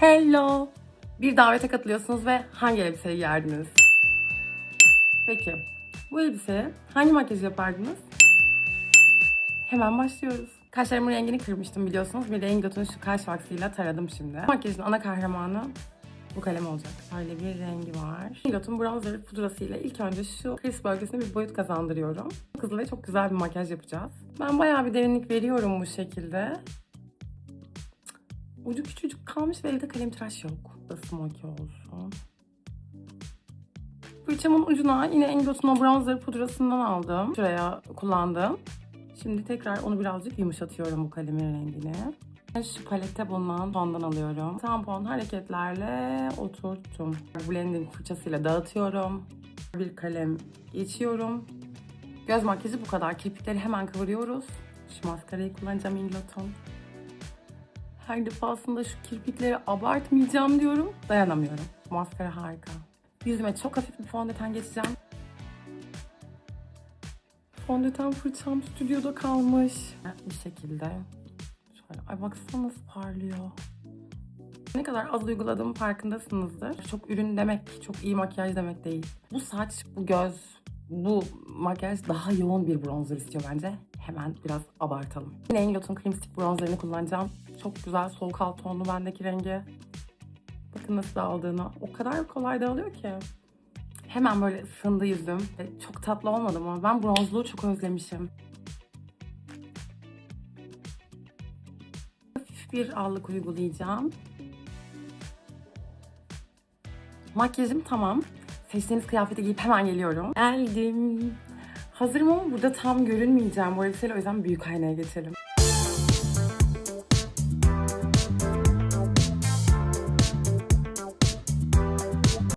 Hello. Bir davete katılıyorsunuz ve hangi elbiseyi giyerdiniz? Peki, bu elbiseye hangi makyaj yapardınız? Hemen başlıyoruz. Kaşlarımın rengini kırmıştım biliyorsunuz. Bir de Ingot'un şu kaş vaksıyla taradım şimdi. Makyajın ana kahramanı bu kalem olacak. Böyle bir rengi var. Ingot'un bronzer pudrasıyla ilk önce şu kriz bölgesine bir boyut kazandırıyorum. Hızlı ve çok güzel bir makyaj yapacağız. Ben bayağı bir derinlik veriyorum bu şekilde. Ucu küçücük kalmış ve elde kalem tıraş yok. Da smoky olsun. Fırçamın ucuna yine Ingot'un o bronzer pudrasından aldım. Şuraya kullandım. Şimdi tekrar onu birazcık yumuşatıyorum bu kalemin rengini. Ben Şu palette bulunan tondan alıyorum. Tampon hareketlerle oturttum. Blending fırçasıyla dağıtıyorum. Bir kalem geçiyorum. Göz makyajı bu kadar. Kirpikleri hemen kıvırıyoruz. Şu maskarayı kullanacağım Inglot'un. Her defasında şu kirpikleri abartmayacağım diyorum. Dayanamıyorum. Maskara harika. Yüzüme çok hafif bir fondöten geçeceğim. Fondöten fırçam stüdyoda kalmış. Bu şekilde. Şöyle, ay baksana nasıl parlıyor. Ne kadar az uyguladığım farkındasınızdır. Çok ürün demek, çok iyi makyaj demek değil. Bu saç, bu göz, bu makyaj daha yoğun bir bronzer istiyor bence. Hemen biraz abartalım. Yine Inglot'un Cream Stick bronzerini kullanacağım. Çok güzel soğuk alt tonlu bendeki rengi. Bakın nasıl dağıldığına. O kadar kolay dağılıyor ki. Hemen böyle ısındı yüzüm. E, Çok tatlı olmadı mı? Ben bronzluğu çok özlemişim. Hafif bir allık uygulayacağım. Makyajım tamam. Seçtiğiniz kıyafeti giyip hemen geliyorum. Geldim. Hazırım ama burada tam görünmeyeceğim bu elbiseyle o yüzden büyük aynaya geçelim.